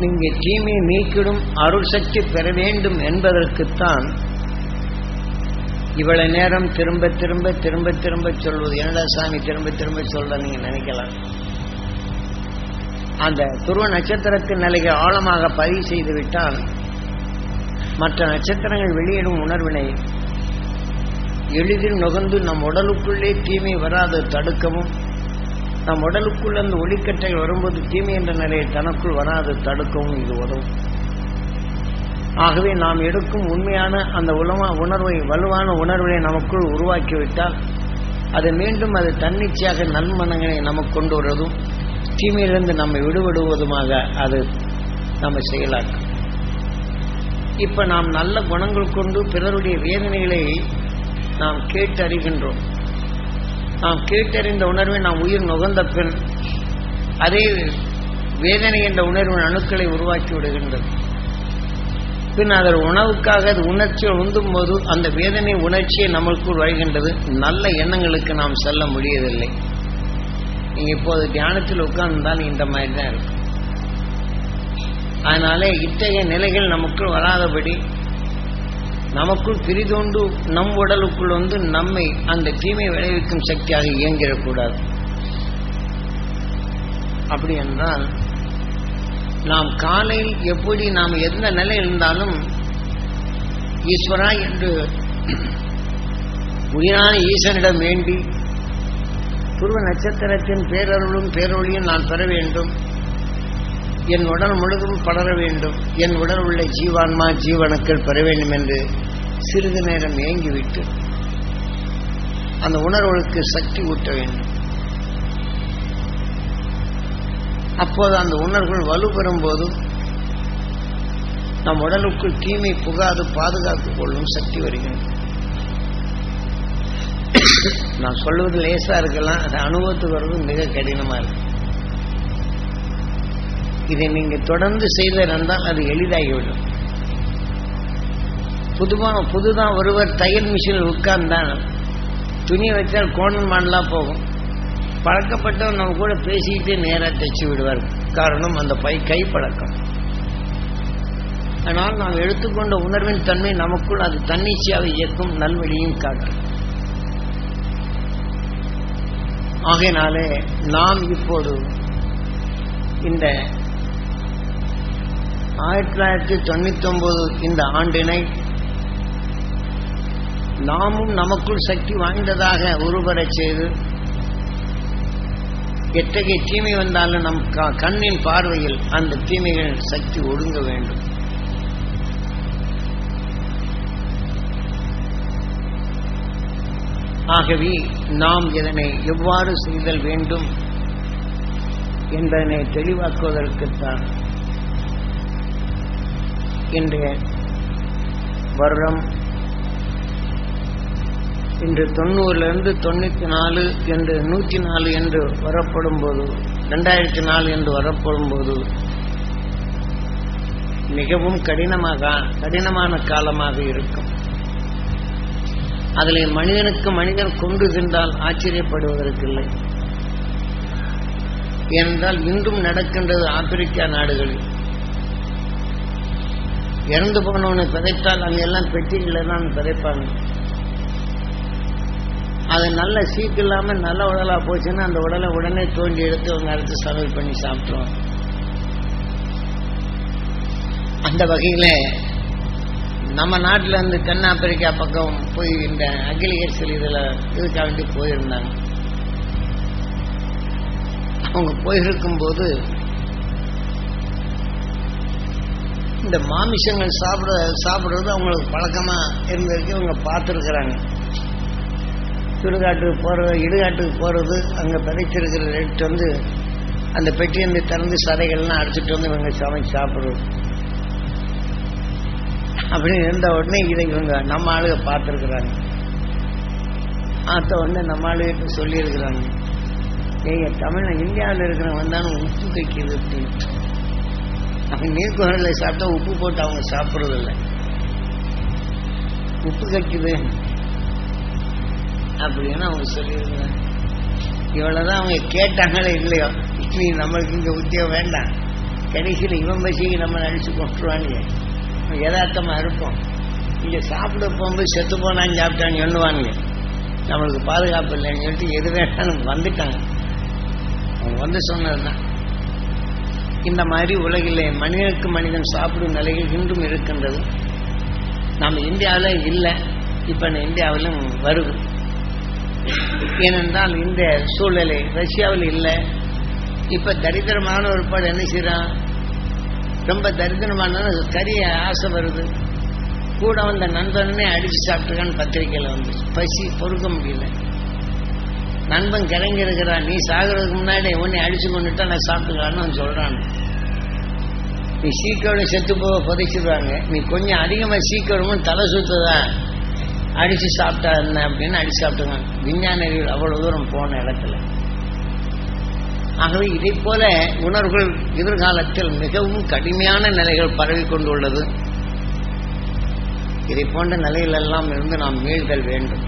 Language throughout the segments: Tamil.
நீங்க தீமையை நீக்கிடும் அருள் சக்தி பெற வேண்டும் என்பதற்குத்தான் இவ்வளவு நேரம் திரும்ப திரும்ப திரும்ப திரும்ப சொல்வது. என்னடா சாமி திரும்ப திரும்ப சொல்ல நீங்க நினைக்கலாம். அந்த துருவ நட்சத்திரத்தின் நிலையை ஆழமாக பதிவு செய்து விட்டால் மற்ற நட்சத்திரங்கள் வெளியிடும் உணர்வினை எளிதில் நுகர்ந்து நம் உடலுக்குள்ளே தீமை வராது தடுக்கவும். நம் உடலுக்குள் அந்த ஒளிக்கட்டைகள் வரும்போது தீமை என்ற நிலையை தனக்குள் வராது தடுக்கவும் இது உதவும். ஆகவே நாம் எடுக்கும் உண்மையான அந்த உலமா உணர்வை வலுவான உணர்வை நமக்குள் உருவாக்கிவிட்டால் அது மீண்டும் அது தன்னிச்சையாக நன்மனங்களை நமக்கு கொண்டு வருவதும் தீமையிலிருந்து நம்மை விடுபடுவதுமாக அது நம்ம செயலாக்கும் இப்ப நாம் நல்ல குணங்கள் கொண்டு பிறருடைய வேதனைகளை நாம் கேட்டு அறிகின்றோம் நாம் கேட்டறிந்த உணர்வை நாம் உயிர் நுகர்ந்த பின் அதே வேதனை என்ற உணர்வின் அணுக்களை உருவாக்கி விடுகின்றது. பின் அதன் உணவுக்காக அது உணர்ச்சியை உந்தும் போது அந்த வேதனை உணர்ச்சியை நம்மளுக்குள் வருகின்றது நல்ல எண்ணங்களுக்கு நாம் செல்ல முடியவில்லை. நீங்க இப்போது தியானத்தில் உட்கார்ந்தால் இந்த மாதிரி தான் இருக்கும். அதனாலே இத்தகைய நிலைகள் நமக்குள் வராதபடி நமக்குள் பிரிதோண்டு நம் உடலுக்குள் வந்து நம்மை அந்த தீமை விளைவிக்கும் சக்தியாக இயங்கிடக்கூடாது. அப்படி என்றால் நாம் காலையில் எப்படி நாம் எந்த நிலை இருந்தாலும் ஈஸ்வரா என்று உயிரான ஈசனிடம் வேண்டி துருவ நட்சத்திரத்தின் பேரருளும் பேரொழியும் நான் பெற வேண்டும். என் உடல் முழுதும் படர வேண்டும். என் உடல் உள்ள ஜீவான்மா ஜீவனுக்கள் பெற வேண்டும் என்று சிறிது நேரம் ஏங்கிவிட்டு அந்த உணர்வுகளுக்கு சக்தி ஊட்ட வேண்டும். அப்போது அந்த உணர்வுகள் வலுப்பெறும் போது நம் உடலுக்குள் தீமை புகாது பாதுகாத்துக் கொள்ளும் சக்தி வருகிறது. நான் சொல்வது லேசா இருக்கலாம் அது அனுபவத்துக்கு வர்றது மிக கடினமா இருக்கு. இதை நீங்க தொடர்ந்து செய்திருந்தால் அது எளிதாகிவிடும். புதுமா புதுதான் ஒருவர் தையல் மிஷினில் உட்கார்ந்தான் துணி வச்சால் கோணல் மாடலாம் போகும். பழக்கப்பட்டவர் நம்ம கூட பேசிக்கிட்டே நேராக தைச்சு விடுவார். காரணம் அந்த பை கை பழக்கம். ஆனால் நாம் எடுத்துக்கொண்ட உணர்வின் தன்மை நமக்குள் அது தன்னிச்சையாக இயக்கும் நல்வழியும் காட்டும். ஆகையினாலே நாம் இப்போது இந்த ஆயிரத்தி தொள்ளாயிரத்தி தொண்ணூத்தி ஒன்பது இந்த ஆண்டினை நாமும் நமக்குள் சக்தி வாய்ந்ததாக உருவரச் செய்து எத்தகைய தீமை வந்தாலும் நம் கண்ணின் பார்வையில் அந்த தீமைகள் சக்தி ஒடுங்க வேண்டும். ஆகவே நாம் இதனை எவ்வாறு செய்தல் வேண்டும் என்பதனை தெளிவாக்குவதற்குத்தான் இன்றைய வருடம் இன்று தொண்ணூறுலேருந்து தொண்ணூற்றி நாலு என்று நூற்றி நாலு என்று வரப்படும் போது ரெண்டாயிரத்தி நாலு என்று வரப்படும் போது மிகவும் கடினமாக கடினமான காலமாக இருக்கும். அதில் மனிதனுக்கு மனிதன் கொண்டு சென்றால் ஆச்சரியப்படுவதற்கில்லை. ஏனென்றால் இன்றும் நடக்கின்றது ஆப்பிரிக்கா நாடுகளில். இறந்து போனவனை பிதைத்தால் அங்கெல்லாம் பெட்டிகளை தான் பிதைப்பாங்க. அது நல்ல சீக்கு இல்லாம நல்ல உடலா போச்சுன்னா அந்த உடலை உடனே தோண்டி எடுத்து அவங்க அரைச்சி சமையல் பண்ணி சாப்பிட்டுருவாங்க. அந்த வகையில நம்ம நாட்டில் இருந்து தென்னாப்பிரிக்கா பக்கம் போய் இந்த அகிலிகேசல் இதில் இதுக்காக வேண்டி போயிருந்தாங்க. அவங்க போயிருக்கும் போது இந்த மாமிசங்கள் சாப்பிட சாப்பிடுறது அவங்களுக்கு பழக்கமா இருந்திருக்கு இவங்க பார்த்துருக்குறாங்க. சுடுகாட்டுக்கு போகிறது இடுகாட்டுக்கு போகிறது அங்கே பதைச்சிருக்கிற எடுத்து வந்து அந்த பெட்டி திறந்து சதைகள்லாம் அடிச்சுட்டு வந்து இவங்க சமைச்சு சாப்பிடுறது. அப்படின்னு இருந்த உடனே இதை இவங்க நம்ம ஆளுக பார்த்துருக்குறாங்க. பார்த்த உடனே நம்ம ஆளுகிட்ட சொல்லியிருக்கிறாங்க. நீங்க தமிழ்ல இந்தியாவில் இருக்கிறவங்க வந்தாலும் உப்பு கைக்குது அப்படின்னு அவங்க நீர்க்குறளில் சாப்பிட்டா உப்பு போட்டு அவங்க சாப்பிட்றதில்ல. உப்பு கைக்குது அப்படின்னு அவங்க சொல்லியிருந்தாங்க. இவ்வளவுதான் அவங்க கேட்டாங்களே இல்லையோ? நீ நம்மளுக்கு இங்க உத்தியோகம் வேண்டாம். கடைசியில் இவன் பசிக்கு நம்ம நடிச்சு கொண்டுருவானுங்க யதார்த்தமாக இருப்போம். இங்கே சாப்பிட போகும்போது செத்து போனான்னு சாப்பிட்டான்னு சொல்லுவானுங்க நம்மளுக்கு பாதுகாப்பு இல்லைன்னு சொல்லிட்டு எது வேணாலும் வந்துட்டாங்க. அவங்க வந்து சொன்னது தான் இந்த மாதிரி உலகிலே மனிதனுக்கு மனிதன் சாப்பிடும் நிலையில் இன்றும் இருக்கின்றது. நம்ம இந்தியாவில் இல்லை. இப்போ இந்தியாவிலும் வருது. ஏனென்றால் இந்த சூழ்நிலை ரஷ்யாவில் இல்லை. இப்போ தரித்திரமான ஒரு பாடு என்ன செய்கிறான் ரொம்ப தரித்திரமான கரிய ஆசை வருது. கூட வந்த நண்பனே அடிச்சு சாப்பிட்டுருக்கான்னு பத்திரிக்கையில் வந்து பசி பொறுக்க முடியல. நண்பன் கிறங்கி இருக்கிறான் நீ சாகிறதுக்கு முன்னாடி உன்னை அடிச்சு கொண்டுட்டா நான் சாப்பிட்டுக்கலான்னு அவன் சொல்றான். நீ சீக்கிரம் செத்து போக புதைச்சிடுவாங்க. நீ கொஞ்சம் அதிகமாக சீக்கிரமும் தலை சுத்துதான் அடிச்சு சாப்பிட்டா என்ன அப்படின்னு அடிச்சு சாப்பிட்டுவாங்க விஞ்ஞான அறிவியல் அவ்வளவு தூரம் போன இடத்துல. ஆகவே இதை போல உணர்வுகள் எதிர்காலத்தில் மிகவும் கடுமையான நிலைகள் பரவி கொண்டுள்ளது இதை போன்ற நிலையிலெல்லாம் இருந்து நாம் மீள்தல் வேண்டும்.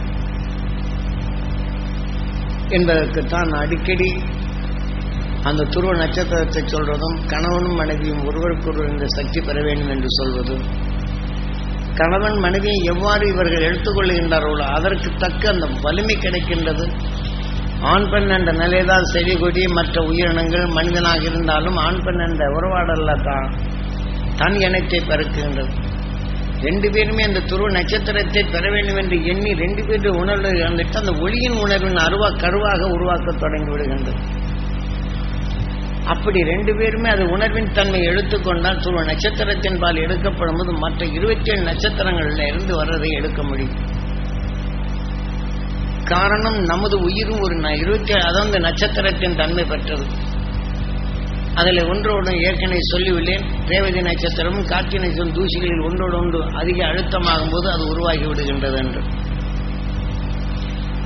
என்பதற்குத்தான் அடிக்கடி அந்த துருவ நட்சத்திரத்தை சொல்வதும் கணவனும் மனைவியும் ஒருவருக்கொருவர் இந்த சக்தி பெற வேண்டும் என்று சொல்வதும் கணவன் மனைவியை எவ்வாறு இவர்கள் எடுத்துக்கொள்கின்றார்களோ அதற்கு தக்க அந்த வலிமை கிடைக்கின்றது. ஆண் பெண் என்ற நிலைதான் செடி கொடி மற்ற உயிரினங்கள் மனிதனாக இருந்தாலும் ஆண் பெண் என்ற உறவாடல்ல தான். தன் இனத்தை பெருக்குகின்றது. ரெண்டு பேருமே அந்த துருவ நட்சத்திரத்தை பெற வேண்டும் என்று எண்ணி ரெண்டு பேரும் உணர்வு இறந்துட்டு அந்த ஒளியின் உணர்வின் அருவா கருவாக உருவாக்க தொடங்கி விடுகின்றது. அப்படி ரெண்டு பேருமே அது உணர்வின் தன்மை எடுத்துக்கொண்டால் துருவ நட்சத்திரத்தின் பால் எடுக்கப்படும் போது மற்ற இருபத்தி ஏழு நட்சத்திரங்கள்ல இருந்து வர்றதை எடுக்க முடியும். காரணம் நமது உயிரும் ஒரு இருபத்தி ஏழு அதாவது நட்சத்திரத்தின் தன்மை பெற்றது. அதில் ஒன்றோடு ஏற்கனவே சொல்லியுள்ளேன் ரேவதி நட்சத்திரமும் கார்த்தி நட்சத்திரம் தூசிகளில் ஒன்றோடு ஒன்று அதிக அழுத்தமாகும் போது அது உருவாகி விடுகின்றது என்று.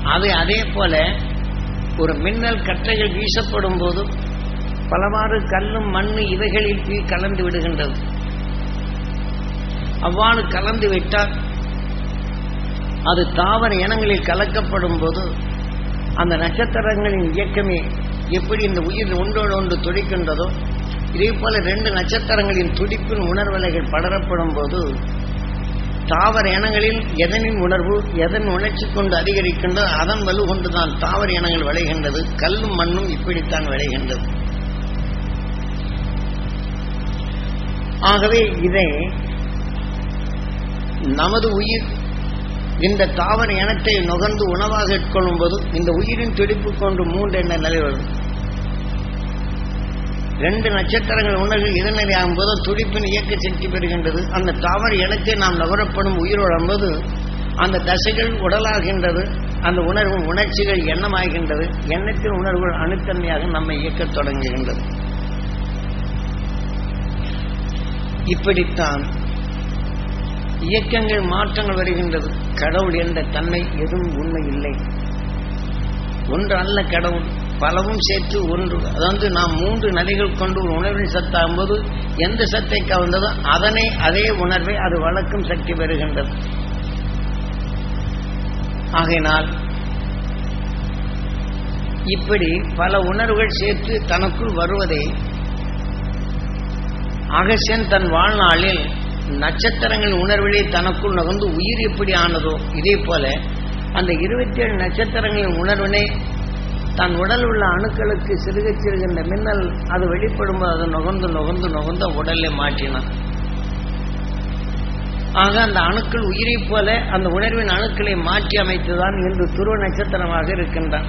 அது அதே போல ஒரு மின்னல் கற்றைகள் வீசப்படும் போது பலவாறு கல்லும் மண்ணு இவைகளில் தீ கலந்து விடுகின்றது. அவ்வாறு கலந்து விட்டால் அது தாவர இனங்களில் கலக்கப்படும் போது அந்த நட்சத்திரங்களின் இயக்கமே எப்படி இந்த உயிர் ஒன்றோடு ஒன்று துடிக்கின்றதோ இதே போல ரெண்டு நட்சத்திரங்களின் துடிப்பின் உணர்வலைகள் படரப்படும் போது தாவர இனங்களில் எதனின் உணர்வு எதன் உணர்ச்சி கொண்டு அதிகரிக்கின்றதோ அதன் வலு கொண்டுதான் தாவர இனங்கள் விளைகின்றது. கல்லும் மண்ணும் இப்படித்தான் விளைகின்றது. ஆகவே இதை நமது உயிர் இந்த தாவர இனத்தை நுகர்ந்து உணவாக எடுத்துக்கொள்ளும் போது இந்த உயிரின் துடிப்பு கொண்டு மூன்று எண்ண நிலை வரும். ரெண்டு நட்சத்திரங்கள் உணர்வு எதிர்நிலை ஆகும்போது துடிப்பின் இயக்க சக்தி பெறுகின்றது. அந்த தாவர இனத்தை நாம் நுகரப்படும் உயிரோடும்போது அந்த தசைகள் உடலாகின்றது அந்த உணர்வு உணர்ச்சிகள் எண்ணமாகின்றது. எண்ணத்தின் உணர்வுகள் அணுத்தன்மையாக நம்மை இயக்கத் தொடங்குகின்றது. இப்படித்தான் இயக்கங்கள் மாற்றங்கள் வருகின்றது. கடவுள் என்ற தன்மை எதுவும் உண்மை இல்லை ஒன்று அல்ல கடவுள் பலவும் சேர்த்து ஒன்று. அதாவது நாம் மூன்று நிலைகள் கொண்டு ஒரு உணர்வின் சத்தாகும் போது எந்த சத்தை கவர்ந்ததோ அதனை அதே உணர்வை அது வளர்க்கும் சக்தி பெறுகின்றது. ஆகையினால் இப்படி பல உணர்வுகள் சேர்த்து தனக்குள் வருவதை அகசியன் தன் வாழ்நாளில் நட்சத்திரங்களின் உணர்விலே தனக்குள் நகர்ந்து உயிர் எப்படி ஆனதோ இதே போல அந்த இருபத்தி ஏழு நட்சத்திரங்களின் உணர்வினை தன் உடல் உள்ள அணுக்களுக்கு சிறுக சிறுகின்ற மின்னல் அது வெளிப்படும்போது அது நுகர்ந்து நுகர்ந்து நுகர்ந்து உடலை மாற்றினான். ஆக அந்த அணுக்கள் உயிரை போல அந்த உணர்வின் அணுக்களை மாற்றி அமைத்துதான் இன்று துருவ நட்சத்திரமாக இருக்கின்றான்.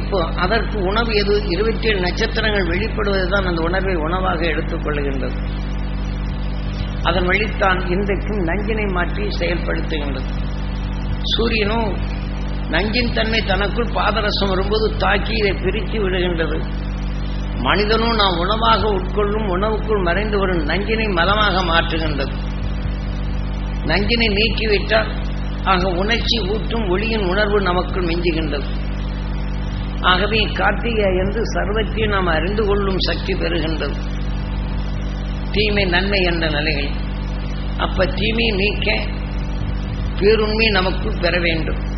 இப்போ அதற்கு உணவு எது? இருபத்தி ஏழு நட்சத்திரங்கள் வெளிப்படுவதுதான் அந்த உணர்வை உணவாக எடுத்துக்கொள்கின்றது அதன் வழித்தான் இன்றைக்கும் நஞ்சினை மாற்றி செயல்படுத்துகின்றது. சூரியனும் நஞ்சின் தன்மை தனக்குள் பாதரசம் வரும்போது தாக்கி இதை பிரித்து விடுகின்றது. மனிதனும் நாம் உணவாக உட்கொள்ளும் உணவுக்குள் மறைந்து வரும் நஞ்சினை மலமாக மாற்றுகின்றது. நஞ்சினை நீக்கிவிட்டால் ஆக உணர்ச்சி ஊற்றும் ஒளியின் உணர்வு நமக்குள் மிஞ்சுகின்றது. ஆகவே கார்த்திகை என்று சர்வத்தையும் நாம் அறிந்து கொள்ளும் சக்தி பெறுகின்றது. தீமை நன்மை என்ற நிலைகள். அப்ப தீமையை நீக்க பேருண்மை நமக்குள் பெற வேண்டும்.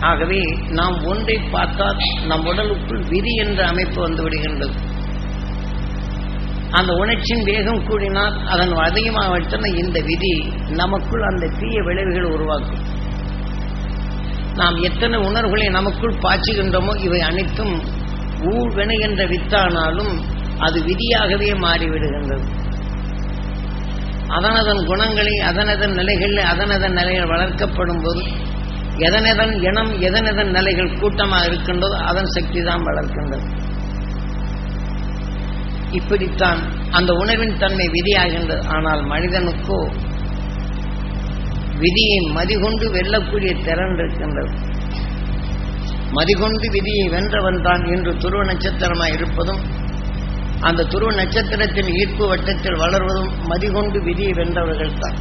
ஆகவே நாம் ஒன்றை பார்த்தால் நம் உடலுக்குள் விதி என்ற அமைப்பு வந்து விடுகின்றது. அந்த உணர்ச்சியின் வேகம் கூடினால் அதன் அதிகமாக இந்த விதி நமக்குள் அந்த தீய விளைவுகளை உருவாக்கும். நாம் எத்தனை உணர்வுகளை நமக்குள் பாய்ச்சுகின்றோமோ இவை அனைத்தும் ஊழ்வினை என்ற வித்தானாலும் அது விதியாகவே மாறிவிடுகின்றது. அதனதன் குணங்களை அதனதன் நிலைகளில் அதனதன் நிலைகள் வளர்க்கப்படும் போது எதனதன் இனம் எதனதன் நிலைகள் கூட்டமாக இருக்கின்றதோ அதன் சக்தி தான் வளர்க்கின்றது. இப்படித்தான் அந்த உணவின் தன்மை விதியாகின்றது. ஆனால் மனிதனுக்கோ விதியை மதிகொண்டு வெல்லக்கூடிய திறன் இருக்கின்றது. மதிகொண்டு விதியை வென்றவன் தான் இன்று துருவ நட்சத்திரமாய் இருப்பதும் அந்த துருவ நட்சத்திரத்தின் ஈர்ப்பு வட்டத்தில் வளர்வதும் மதிகொண்டு விதியை வென்றவர்கள் தான்.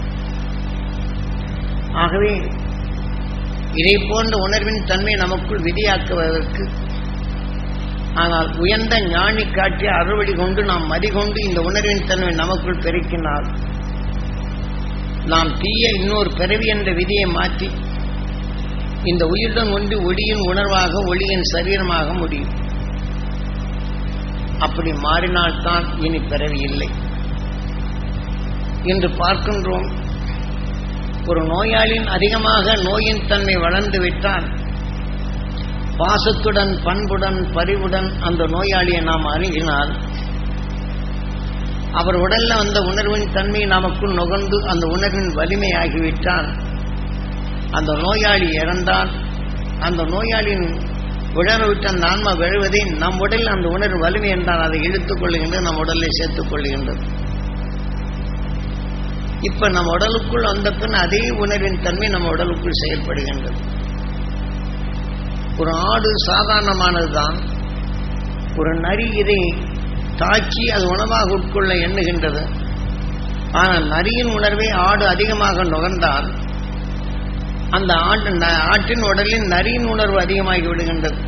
ஆகவே இதை போன்ற உணர்வின் தன்மை நமக்குள் விதியாக்குவதற்கு ஆனால் உயர்ந்த ஞானி காட்டிய அறுவடி கொண்டு நாம் மதிகொண்டு இந்த உணர்வின் தன்மை நமக்குள் பெருக்கினார் நாம் தீய இன்னொரு பிறவி என்ற விதியை மாற்றி இந்த உயிருடன் ஒன்று ஒளியின் உணர்வாக ஒளியின் சரீரமாக முடியும். அப்படி மாறினால்தான் இனி பிறவி இல்லை. என்று பார்க்கின்றோம் ஒரு நோயாளியின் அதிகமாக நோயின் தன்மை வளர்ந்து விட்டால் பாசத்துடன் பண்புடன் பரிவுடன் அந்த நோயாளியை நாம் அணுகினால் அவர் உடல்ல வந்த உணர்வின் தன்மை நமக்குள் நுகர்ந்து அந்த உணர்வின் வலிமையாகிவிட்டால் அந்த நோயாளி இறந்தால் அந்த நோயாளியின் உணர்விட்டு அந்த ஆன்மா விழுவதை நம் உடலில் அந்த உணர்வு வலிமை என்றால் அதை இழுத்துக் கொள்ளுகின்றது நம் உடலை சேர்த்துக் கொள்ளுகின்றது. இப்ப நம் உடலுக்குள் வந்த பின் அதே உணர்வின் தன்மை நம்ம உடலுக்குள் செயல்படுகின்றது. ஒரு ஆடு சாதாரணமானதுதான். ஒரு நரி இதை தாக்கி அது உணவாக உட்கொள்ள எண்ணுகின்றது. ஆனால் நரியின் உணர்வை ஆடு அதிகமாக நுகர்ந்தால் அந்த ஆட்டு ஆட்டின் உடலில் நரியின் உணர்வு அதிகமாகி விடுகின்றது.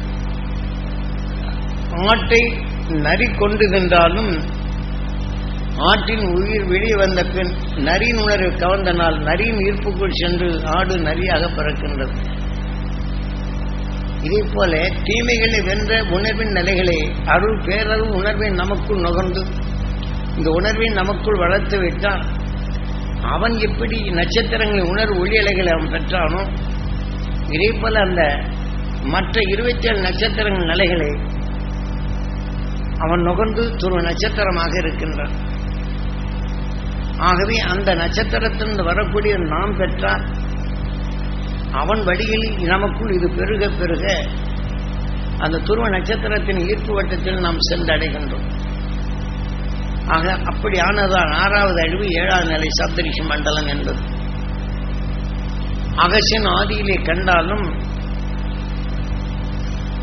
ஆட்டை நரி கொண்டு சென்றாலும் ஆட்டின் உயிர் வெளியே வந்த பின் நரியின் உணர்வு கவர்ந்த நாள் நரியின் ஈர்ப்புக்குள் சென்று ஆடு நரியாக பிறக்கின்றது. இதே போல தீமைகளை வென்ற உணர்வின் நிலைகளை அருள் பேரருள் உணர்வின் நமக்குள் நுகர்ந்து இந்த உணர்வை நமக்குள் வளர்த்து விட்டால் அவன் எப்படி நட்சத்திரங்களின் உணர்வு ஒளி அலைகளை அவன் பெற்றானோ? இதே போல அந்த மற்ற இருபத்தி ஏழு நட்சத்திரங்கள் நிலைகளை அவன் நுகர்ந்து துருவ நட்சத்திரமாக இருக்கின்றான். ஆகவே அந்த நட்சத்திரத்திலிருந்து வரக்கூடிய நாம் பெற்றால் அவன் வழியில் நமக்குள் இது பெருக பெருக அந்த துருவ நட்சத்திரத்தின் ஈர்ப்பு வட்டத்தில் நாம் சென்றடைகின்றோம். ஆக அப்படி ஆனதான் ஆறாவது அழிவு ஏழாவது நிலை சப்தரிஷி மண்டலம் என்பது. அகசின் ஆதியிலே கண்டாலும்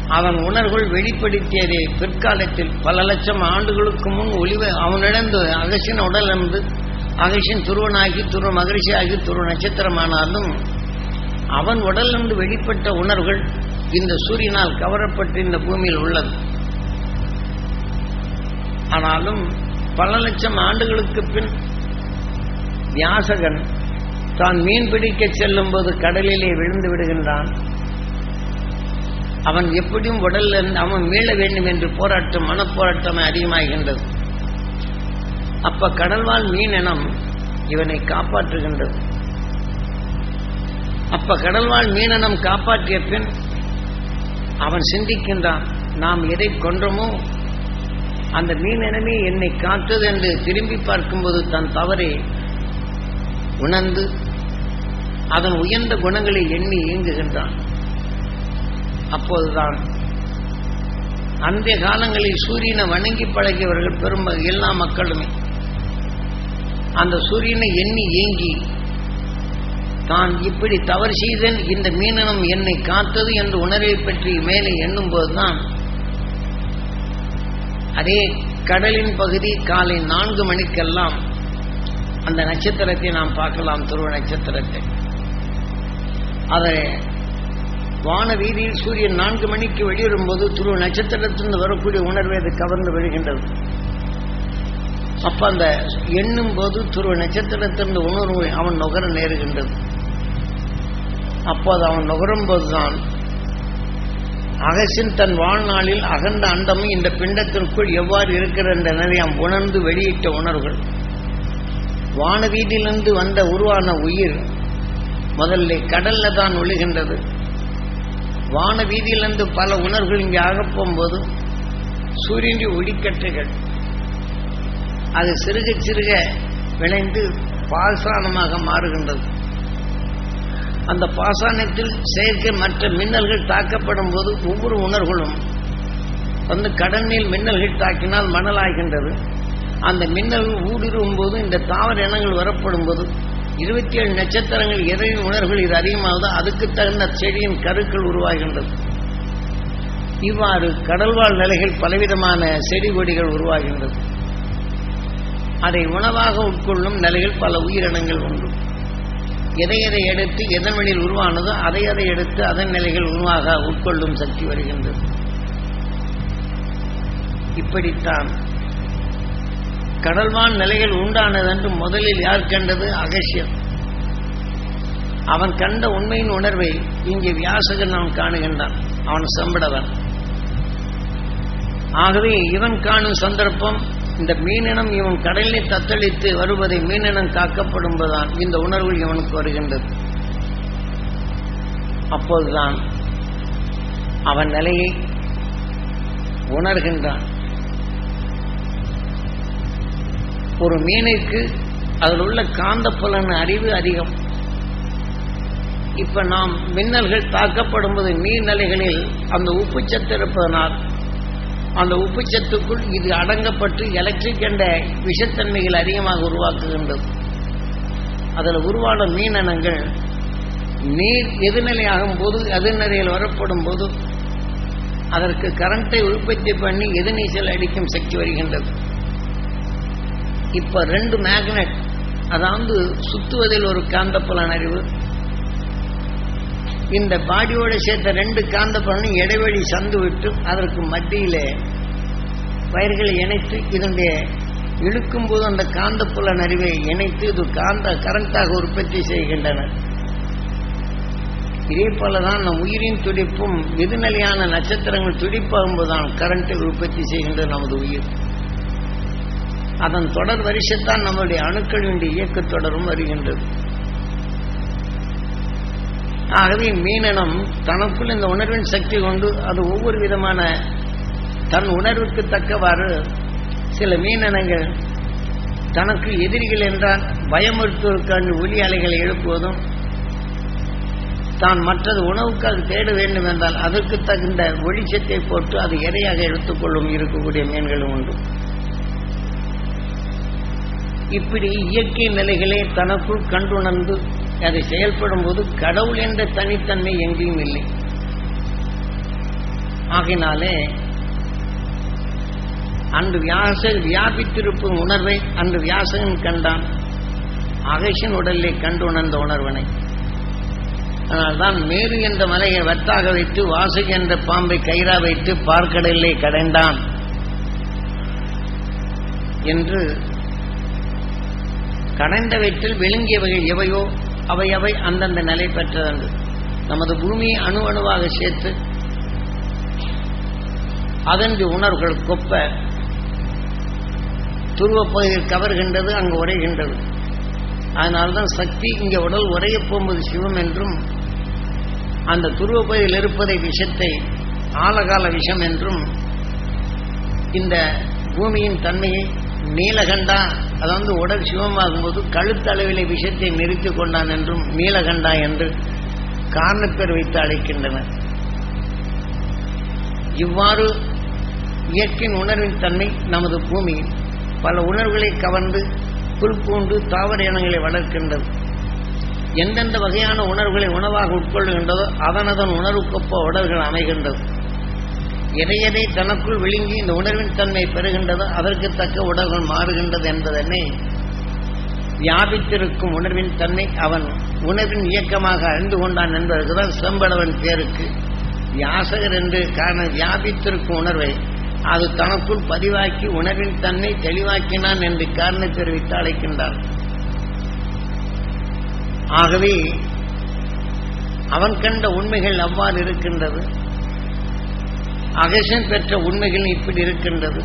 அவன் உணர்வுகள் வெளிப்படுத்தியதை பிற்காலத்தில். பல லட்சம் ஆண்டுகளுக்கு முன் ஒளிவ அவனிடந்து அகசின் உடல் இருந்து அகசின் துருவனாகி துருவ மகிழ்ச்சியாகி துருவ நட்சத்திரமானாலும் அவன் உடலிருந்து வெளிப்பட்ட உணர்வுகள் இந்த சூரியனால் கவரப்பட்டு இந்த பூமியில் உள்ளது. ஆனாலும் பல லட்சம் ஆண்டுகளுக்கு பின் வியாசகன் தான் மீன் பிடிக்க செல்லும் போது கடலிலே விழுந்து விடுகின்றான். அவன் எப்படியும் உடல்ல இருந்து அவன் மீள வேண்டும் என்று போராட்டம் மனப்போராட்டம் அதிகமாகின்றது. அப்ப கடல்வாழ் மீன் இனம் இவனை காப்பாற்றுகின்றது. அப்ப கடல்வாழ் மீனனம் காப்பாற்றிய பின் அவன் சிந்திக்கின்றான் நாம் எதை கொன்றோமோ அந்த மீனினமே என்னை காத்தது என்று திரும்பி பார்க்கும்போது தன் தவறை உணர்ந்து அதன் உயர்ந்த குணங்களை எண்ணி இயங்குகின்றான் அப்போதுதான் அந்த காலங்களில் சூரியனை வணங்கி பழகியவர்கள் பெரும் எல்லா மக்களுமே அந்த சூரியனை எண்ணி ஏங்கி தான் இப்படி தவறு செய்தேன். இந்த மீனனம் என்னை காத்தது என்று உணர்வை பற்றி மேலே எண்ணும் போதுதான் அதே கடலின் பகுதி காலை நான்கு மணிக்கெல்லாம் அந்த நட்சத்திரத்தை நாம் பார்க்கலாம் துருவ நட்சத்திரத்தை. அதை வான வீதியில் சூரியன் நான்கு மணிக்கு வெளியேறும்போது துருவ நட்சத்திரத்திலிருந்து வரக்கூடிய உணர்வை அது கவர்ந்து விழுகின்றது. அப்ப அந்த எண்ணும் போது துருவ நட்சத்திரத்திலிருந்து உணர்வு அவன் நுகர நேருகின்றது. அப்போது அவன் நுகரும்போதுதான். அகசின் தன் வாழ்நாளில் அகண்ட அண்டமும் இந்த பிண்டத்திற்குள் எவ்வாறு இருக்கிற என்ற நிலையம் உணர்ந்து வெளியிட்ட உணர்வுகள். வானவீதியிலிருந்து வந்த உருவான உயிர் முதல்ல கடல்ல தான் ஒழுகின்றது. வான வீதியிலிருந்து பல உணர்வுகள் இங்கே ஆகப்போகும்போது சூரியனுடைய ஒளிக்கற்றைகள் அது சிறுக சிறுக விளைந்து பாசானமாக மாறுகின்றது. அந்த பாசானத்தில் செயற்கை மற்ற மின்னல்கள் தாக்கப்படும் போது ஒவ்வொரு உணர்வுகளும் வந்து கடனில் மின்னல்கள் தாக்கினால் மணலாகின்றது. அந்த மின்னல்கள் ஊடுருவும் போது இந்த தாவர இனங்கள் வரப்படும் போது இருபத்தி ஏழு நட்சத்திரங்கள் எதையும் உணர்வுகள் இது அதிகமாகுதோ. அதுக்கு தகுந்த செடியின் கருக்கள் உருவாகின்றது. இவ்வாறு கடல்வாழ் நிலைகள் பலவிதமான செடி கொடிகள் உருவாகின்றது. அதை உணவாக உட்கொள்ளும் நிலைகள் பல உயிரினங்கள் உண்டு. எதை எதை எடுத்து எதன் வழியில் உருவானதோ அதை அதை எடுத்து அதன் நிலைகள் உருவாக உட்கொள்ளும் சக்தி வருகின்றது. இப்படித்தான் கடல்வான் நிலைகள் உண்டானது என்று முதலில் யார் கண்டது? அகசியம் அவன் கண்ட உண்மையின் உணர்வை இங்கே வியாசகன் அவன் காணுகின்றான். அவன் சம்படவன் ஆகவே இவன் காணும் சந்தர்ப்பம் இந்த மீனினம் இவன் கடலில் தத்தளித்து வருவதை மீனினம் காக்கப்படும்போதுதான் இந்த உணர்வு இவனுக்கு வருகின்றது. அப்போதுதான் அவன் நிலையை உணர்கின்றான். ஒரு மீனுக்கு அதில் உள்ள காந்த புலன் அறிவு அதிகம். இப்ப நாம் மின்னல்கள் தாக்கப்படும் போது நீர்நிலைகளில் அந்த உப்புச்சத்து இருப்பதனால் அந்த உப்புச்சத்துக்குள் இது அடங்கப்பட்டு எலக்ட்ரிக் என்ற விஷத்தன்மைகள் அதிகமாக உருவாக்குகின்றது. அதில் உருவான மீனினங்கள் நீர் எதிர்நிலையாகும் போது எதிர்நிலையில் வரப்படும் போது அதற்கு கரண்டை உற்பத்தி பண்ணி எதிர்நீச்சல் அடிக்கும் சக்தி வருகின்றது. இப்ப ரெண்டு மேக்னெட் அதாவது சுத்துவதில் ஒரு காந்தப்புலன் அறிவு இந்த பாடியோட சேர்த்த ரெண்டு காந்த பலனும் இடைவெளி சந்து விட்டு அதற்கு மத்தியிலே பயிர்களை இணைத்து இதனுடைய இழுக்கும் போது அந்த காந்தப்புல அறிவை இணைத்து இது காந்த கரண்டாக உற்பத்தி செய்கின்றனர் இதே போலதான் நம் உயிரின் துடிப்பும் எதிர்நிலையான நட்சத்திரங்கள் துடிப்பாகும்போதுதான் கரண்ட் உற்பத்தி செய்கின்ற நமது உயிர். அதன் தொடர் வரிசைத்தான் நம்முடைய அணுக்களினுடைய இயக்க தொடரும் வருகின்றது. ஆகவே மீனனம் தனக்குள் இந்த உணர்வின் சக்தி கொண்டு அது ஒவ்வொரு விதமான தன் உணர்வுக்கு தக்கவாறு சில மீனனங்கள் தனக்கு எதிரிகள் என்றால் பயமுறுத்துவதற்கான ஒலி அலைகளை எழுப்புவதும் தான் மற்றது உணவுக்காக தேட வேண்டும் என்றால் அதற்கு தகுந்த ஒளிச்சத்தை போட்டு அது இரையாக எடுத்துக்கொள்ளும் இருக்கக்கூடிய மீன்களும் உண்டு. இப்படி இயற்கை நிலைகளே தனக்குள் கண்டுணர்ந்து அது செயல்படும் போது கடவுள் என்ற தனித்தன்மை எங்கேயும் இல்லை. ஆகினாலே அன்று வியாச வியாபித்திருக்கும் உணர்வை அன்று வியாசகன் கண்டான். அகேஷன் உடலை கண்டு உணர்ந்த உணர்வனை. அதனால்தான் மேரு என்ற மலையை வத்தாக வைத்து வாசகி என்ற பாம்பை கயிறா வைத்து பார்க்கடலை கடைந்தான். என்று கடைந்த வயிற்றில் விழுங்கியவைகள் எவையோ அவை அவை அந்தந்த நிலை பெற்றது நமது பூமியை அணு அணுவாக சேர்த்து அதன் உணர்வுகள் கொப்ப துருவப்பகுதியில் கவர்கின்றது அங்கு உரைகின்றது அதனால்தான் சக்தி இங்கே உடல் உரைய போகும்போது சிவம் என்றும் அந்த துருவப்பகுதியில் இருப்பதை விஷத்தை ஆழகால விஷம் என்றும் இந்த பூமியின் தன்மையை நீலகண்டா அதாவது உடல் சிவமாகும்போது கழுத்தளவிலே விஷத்தை நிறுத்தி கொண்டான் என்றும் நீலகண்டா என்று காரணப்பேர் வைத்து அழைக்கின்றனர். இவ்வாறு இயற்கையின் உணர்வின் தன்மை நமது பூமி பல உணர்வுகளை கவர்ந்து புல் பூண்டு தாவர இனங்களை வளர்க்கின்றது. எந்தெந்த வகையான உணர்வுகளை உணவாக உட்கொள்கின்றதோ அதனதன் உணர்வுக்கொப்ப உடல்கள் அமைகின்றது. எதை எதை தனக்குள் விழுங்கி இந்த உணர்வின் தன்மை பெறுகின்றதோ அதற்கு தக்க உடல்கள் மாறுகின்றது என்பதனை வியாபித்திருக்கும் உணர்வின் தன்மை அவன் உணர்வின் இயக்கமாக அறிந்து கொண்டான் என்பதற்குதான் செம்படவன் பேருக்கு வியாசகர் என்று காரண வியாபித்திருக்கும் உணர்வை அது தனக்குள் பதிவாக்கி உணர்வின் தன்னை தெளிவாக்கினான் என்று காரணம் தெரிவித்து அழைக்கின்றார் ஆகவே அவன் கண்ட உண்மைகள் அவ்வாறு இருக்கின்றது. அகசன் பெற்ற உண்மைகள் இப்படி இருக்கின்றது.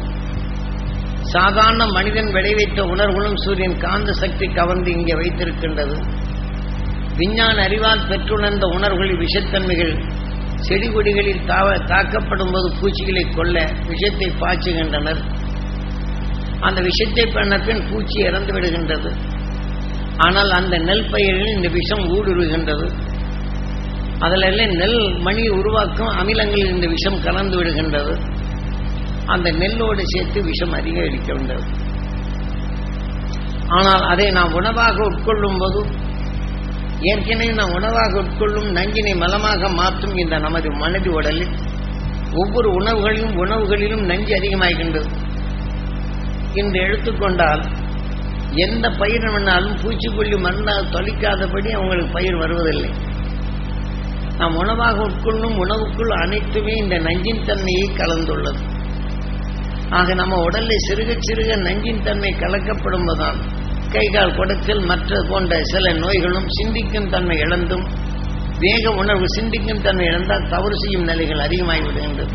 சாதாரண மனிதன் விளைவித்த உணர்வுகளும் சூரியன் காந்த சக்தி கவர்ந்து இங்கே வைத்திருக்கின்றது. விஞ்ஞான அறிவால் பெற்றுணர்ந்த உணர்வுகளில் விஷத்தன்மைகள் செடி கொடிகளில் தாவ தாக்கப்படும் போது பூச்சிகளை கொல்ல விஷத்தை பாய்ச்சுகின்றனர். அந்த விஷத்தை பண்ண பின் பூச்சி இறந்து விடுகின்றது. ஆனால் அந்த நெல் பயிரில் இந்த விஷம் ஊடுருவுகின்றது. அதில் எல்லாம் நெல் மணி உருவாக்கும் அமிலங்களில் இந்த விஷம் கலந்து விடுகின்றது. அந்த நெல்லோடு சேர்த்து விஷம் அதிகரிக்கின்றது. ஆனால் அதை நாம் உணவாக உட்கொள்ளும் போது ஏற்கனவே நாம் உணவாக உட்கொள்ளும் நஞ்சினை மலமாக மாற்றும் இந்த நமது மனது உடலில் ஒவ்வொரு உணவுகளிலும் உணவுகளிலும் நஞ்சு அதிகமாகின்றது. இன்று எடுத்துக்கொண்டால் எந்த பயிர் வேணாலும் பூச்சிக்கொல்லி மருந்தால் தொலைக்காதபடி அவங்களுக்கு பயிர் வருவதில்லை. நாம் உணவாக உட்கொள்ளும் உணவுக்குள் அனைத்துமே இந்த நஞ்சின் தன்மையை கலந்துள்ளது. ஆக நம்ம உடலில் சிறுக சிறுக நஞ்சின் தன்மை கலக்கப்படும்பதால் கை கால் குடத்தில் மற்ற போன்ற சில நோய்களும் சிந்திக்கும் தன்மை இழந்தும் வேக உணர்வு சிந்திக்கும் தன்மை இழந்தால் தவறு செய்யும் நிலைகள் அதிகமாகி விடுகின்றது.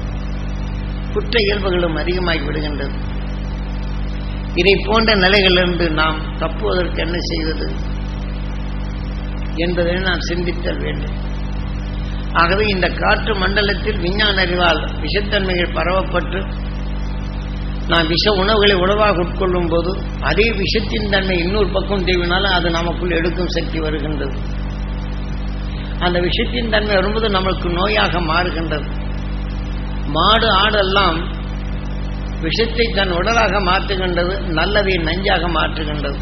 குற்ற இயல்புகளும் அதிகமாகி விடுகின்றது. இதை போன்ற நிலைகளிலிருந்து நாம் தப்புவதற்கு என்ன செய்வது என்பதை நாம் சிந்தித்தல் வேண்டும். ஆகவே இந்த காற்று மண்டலத்தில் விஞ்ஞான அறிவால் விஷத்தன்மைகள் பரவப்பட்டு நாம் விஷ உணவுகளை உணவாக உட்கொள்ளும் போது அதே விஷத்தின் தன்மை இன்னொரு பக்கம் தேவினாலும் அது நமக்குள் எடுக்கும் சக்தி வருகின்றது. அந்த விஷத்தின் தன்மை வரும்போது நமக்கு நோயாக மாறுகின்றது. மாடு ஆடெல்லாம் விஷத்தை தன் உடலாக மாற்றுகின்றது நல்லதை நஞ்சாக மாற்றுகின்றது.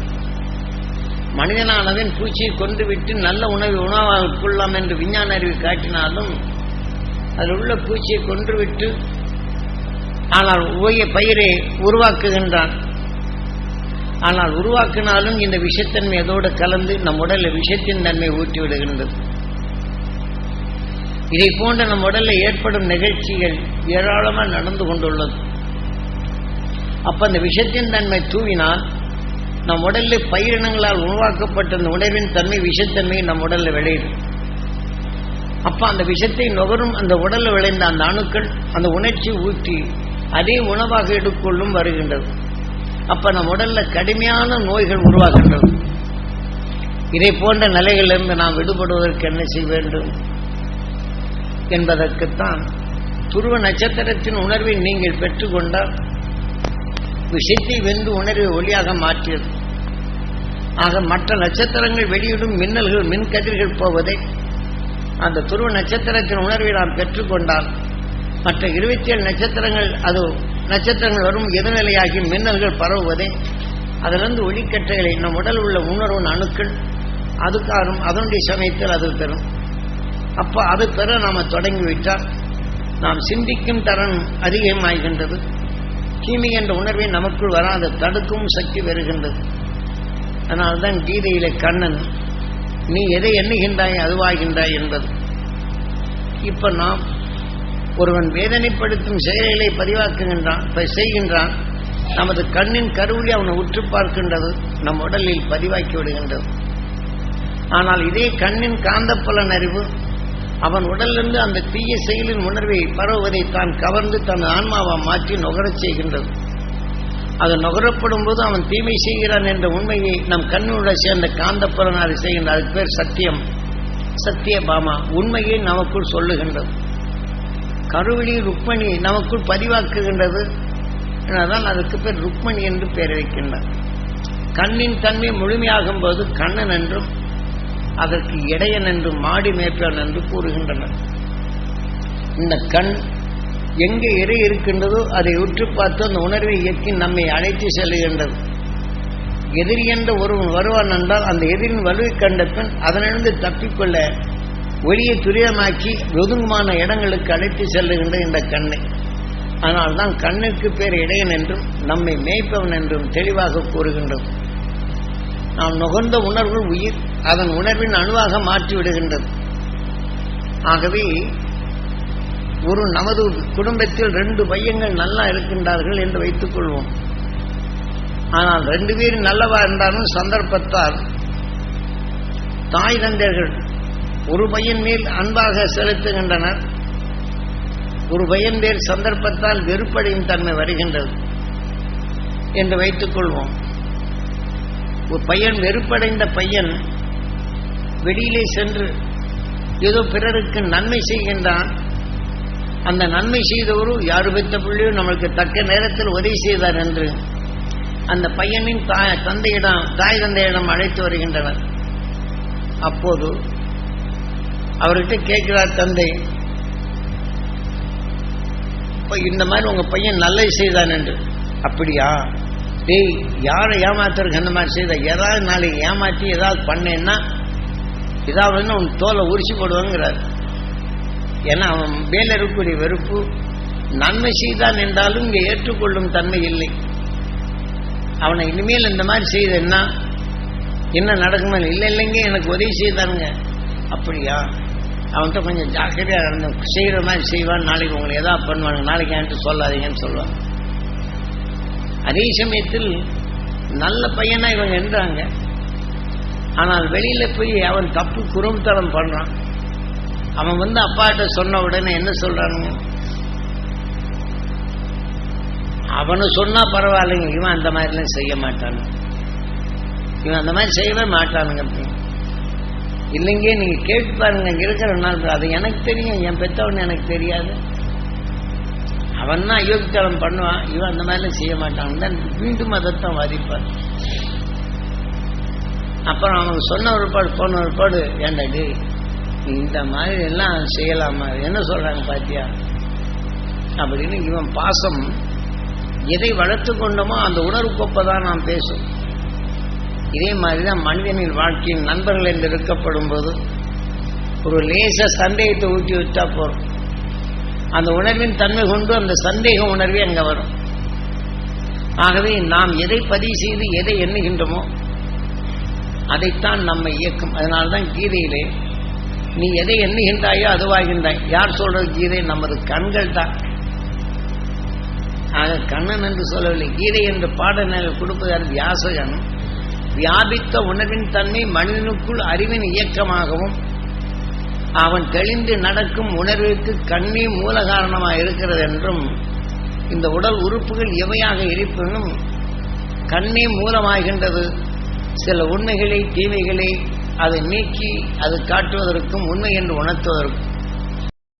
மனிதனானவன் பூச்சியை கொண்டுவிட்டு நல்ல உணவை உணவாக உட்கொள்ளலாம் என்று விஞ்ஞான அறிவு காட்டினாலும் அதில் உள்ள பூச்சியை கொன்றுவிட்டு ஆனால் உபய பயிரை உருவாக்குகின்றான். ஆனால் உருவாக்கினாலும் இந்த விஷத்தன்மை அதோடு கலந்து நம் உடலில் விஷத்தின் தன்மை ஊற்றி விடுகின்றது இதை போன்ற நம் உடலில் ஏற்படும் நிகழ்ச்சிகள் ஏராளமாக நடந்து கொண்டுள்ளது. அப்ப அந்த விஷத்தின் தன்மை தூவினால் நம் உடலில் பயிரினங்களால் உருவாக்கப்பட்ட அந்த உணர்வின் தன்மை விஷத்தன்மை நம் உடலில் விளையுது. அப்ப அந்த விஷத்தை நுகரும் அந்த உடலில் விளைந்த அந்த அணுக்கள் அந்த உணர்ச்சி ஊற்றி அதே உணவாக எடுக்கொள்ளும் வருகின்றது. அப்ப நம் உடல்ல கடுமையான நோய்கள் உருவாகின்றது. இதை போன்ற நிலைகளிலிருந்து நாம் விடுபடுவதற்கு என்ன செய்ய வேண்டும்? என்பதற்குத்தான் துருவ நட்சத்திரத்தின் உணர்வை நீங்கள் பெற்றுக்கொண்டால் விஷத்தை வென்று உணர்வை ஒளியாக மாற்றியது. ஆக மற்ற நட்சத்திரங்கள் வெளியிடும் மின்னல்கள் மின்கதிர்கள் போவதை அந்த துருவ நட்சத்திரத்தின் உணர்வை நாம் பெற்றுக்கொண்டால் மற்ற இருபத்தி ஏழு நட்சத்திரங்கள் அது நட்சத்திரங்கள் வரும் எதிர்நிலையாகி மின்னல்கள் பரவுவதை அதிலிருந்து ஒளிக்கற்றைகளை நம் உடல் உள்ள உணர்வு அணுக்கள் அதுக்காரும் அதனுடைய சமயத்தில் அது பெறும். அப்போ அது பெற நாம் தொடங்கிவிட்டால் நாம் சிந்திக்கும் தரம் அதிகமாகின்றது. தீமை என்ற உணர்வை நமக்குள் வராத தடுக்கும் சக்தி வருகின்றது அதனால்தான் கீதையில கண்ணன் நீ எதை எண்ணுகின்றாய் அதுவாகின்றாய் என்பது. இப்ப நாம் ஒருவன் வேதனைப்படுத்தும் செயல்களை பதிவாக்குகின்றான் செய்கின்றான் நமது கண்ணின் கருவிலி அவனை உற்று பார்க்கின்றது நம் உடலில் பதிவாக்கி விடுகின்றது. ஆனால் இதே கண்ணின் காந்தப்பலன் அறிவு அவன் உடலிருந்து அந்த தீய செயலின் உணர்வை பரவுவதை தான் கவர்ந்து தன் ஆன்மாவை மாற்றி நுகரச் செய்கின்றது. அது நுகரப்படும் போது அவன் தீமை செய்கிறான் என்ற உண்மையை நம் கண்ணுடன் சேர்ந்த காந்தப்புலன் அதை செய்கின்ற அதுக்கு பேர் சத்தியம். சத்தியபாமா உண்மையை நமக்குள் சொல்லுகின்றது. கருவிழி ருக்மணி நமக்குள் பதிவாக்குகின்றது. எனதான் அதுக்கு பேர் ருக்மணி என்று பெயர் வைக்கின்றார் கண்ணின் தன்மை முழுமையாகும் போது கண்ணன் என்றும் அதற்கு இடையன் என்றும் மாடி மேய்ப்பன் என்று கூறுகின்றனர். இந்த கண் எங்கே இறை இருக்கின்றதோ அதை உற்று பார்த்து அந்த உணர்வை இயக்கி நம்மை அழைத்து செல்லுகின்றது. எதிரி என்ற ஒருவன் வருவான் என்றால் அந்த எதிரின் வலுவை கண்ட பின் அதனிருந்து தப்பிக்கொள்ள ஒளியை துரிதமாக்கி ஒதுங்குமான இடங்களுக்கு அழைத்து செல்லுகின்ற இந்த கண்ணை. ஆனால் தான் கண்ணுக்கு பேர் இடையன் என்றும் நம்மை மேய்ப்பவன் என்றும் தெளிவாக கூறுகின்றது. நாம் நுகர்ந்த உணர்வு உயிர் அதன் உணர்வின் அணுவாக மாற்றிவிடுகின்றது. ஆகவே ஒரு நமது குடும்பத்தில் ரெண்டு பையங்கள் நல்லா இருக்கின்றார்கள் என்று வைத்துக் கொள்வோம். ஆனால் ரெண்டு பேரும் நல்லவா இருந்தாலும் சந்தர்ப்பத்தால் தாய் தந்தையர்கள் ஒரு பையன் மேல் அன்பாக செலுத்துகின்றனர். ஒரு பையன் மேல் சந்தர்ப்பத்தால் வெறுப்படையும் தன்மை வருகின்றது என்று வைத்துக் கொள்வோம். ஒரு பையன் வெறுப்படைந்த பையன் வெளியிலே சென்று ஏதோ பிறருக்கு நன்மை செய்கின்றான். அந்த நன்மை செய்தவரும் யாரு பெற்ற பிள்ளையும் நம்மளுக்கு தக்க நேரத்தில் உதவி செய்தார் என்று அந்த பையனின் தாய் தந்தையிடம் தாய் தந்தையிடம் அழைத்து வருகின்றனர். அப்போது அவர்கிட்ட கேட்கிறார் தந்தை இந்த மாதிரி உங்க பையன் நல்லது செய்தான் என்று. அப்படியா? டேய் யாரை ஏமாத்துறதுக்கு அந்த மாதிரி செய்த? ஏதாவது நாளைக்கு ஏமாற்றி ஏதாவது பண்ணேன்னா ஏதாவது உன் தோலை உரிச்சு போடுவோங்கிறார். ஏன்னா அவன் மேல இருக்கக்கூடிய வெறுப்பு நன்மை செய்தான் என்றாலும் இங்கே ஏற்றுக்கொள்ளும் தன்மை இல்லை. அவனை இனிமேல் இந்த மாதிரி செய்தேன்னா என்ன நடக்குமா இல்லை இல்லைங்க எனக்கு உதவி செய்தானுங்க அப்படியா? அவன்கிட்ட கொஞ்சம் ஜாக்கிரதையா இருந்த செய்யற மாதிரி செய்வான் நாளைக்கு உங்களை ஏதாவது பண்ணுவாங்க நாளைக்கு என்கிட்ட சொல்லாதீங்கன்னு சொல்லுவான். அதே சமயத்தில் நல்ல பையனா இவங்க என்றாங்க. ஆனால் வெளியில போய் அவன் தப்பு குறும்புத்தனம் பண்றான். அவன் வந்து அப்பாட்ட சொன்ன உடனே என்ன சொல்றானுங்க? அவனு சொன்னா பரவாயில்லைங்க இவன் அந்த மாதிரிலாம் செய்ய மாட்டானு. இவன் அந்த மாதிரி செய்யவே மாட்டானுங்க. இல்லைங்க நீங்க கேட்டு பாருங்க இங்க இருக்கிற நாள் அது எனக்கு தெரியும் என் பெத்தவன் எனக்கு தெரியாது. அவன் தான் அயோக்கியத்தனம் பண்ணுவான் இவன் அந்த மாதிரிலாம் செய்ய மாட்டான். தான் மீண்டும் அதைத்தான் வாதிப்பான். அப்புறம் அவனுக்கு சொன்ன ஒருபாடு போன ஒருபாடு ஏண்டாடி ஏண்டா டேய் இந்த மாதிரி எல்லாம் செய்யலாமா? என்ன சொல்றாங்க பாத்தியா? அப்படின்னு இவன் பாசம் எதை வளர்த்து கொண்டோமோ அந்த உணர்வுக்கொப்பதான் நாம் பேசும். இதே மாதிரிதான் மனிதனின் வாழ்க்கையின் நண்பர்கள் என்று இருக்கப்படும் போது ஒரு லேச சந்தேகத்தை ஊற்றி வச்சா போறோம். அந்த உணர்வின் தன்மை கொண்டு அந்த சந்தேக உணர்வே அங்க வரும். ஆகவே நாம் எதை பதிவு செய்து எதை எண்ணுகின்றோமோ அதைத்தான் நம்மை இயக்கும். அதனால்தான் கீதையிலே நீ எதை எண்ணுகின்றாயோ அதுவாகின்றாய் யார் சொல்றது கீதை? நமது கண்கள் தான். ஆக கண்ணன் என்று சொல்லவில்லை. கீதை என்று பாடநெல் கொடுப்பதால் வியாசகன். வியாபித்த உணர்வின் தன்மை மனிதனுக்குள் அறிவின் இயக்கமாகவும் அவன் தெளிந்து நடக்கும் உணர்விற்கு கண்ணே மூல காரணமாக இருக்கிறது என்றும் இந்த உடல் உறுப்புகள் எவையாக இருப்பினும் கண்ணே மூலமாகின்றது சில உண்மைகளை தீமைகளை அதை நீக்கி அது காட்டுவதற்கும் உண்மை என்று உணர்த்துவதற்கும்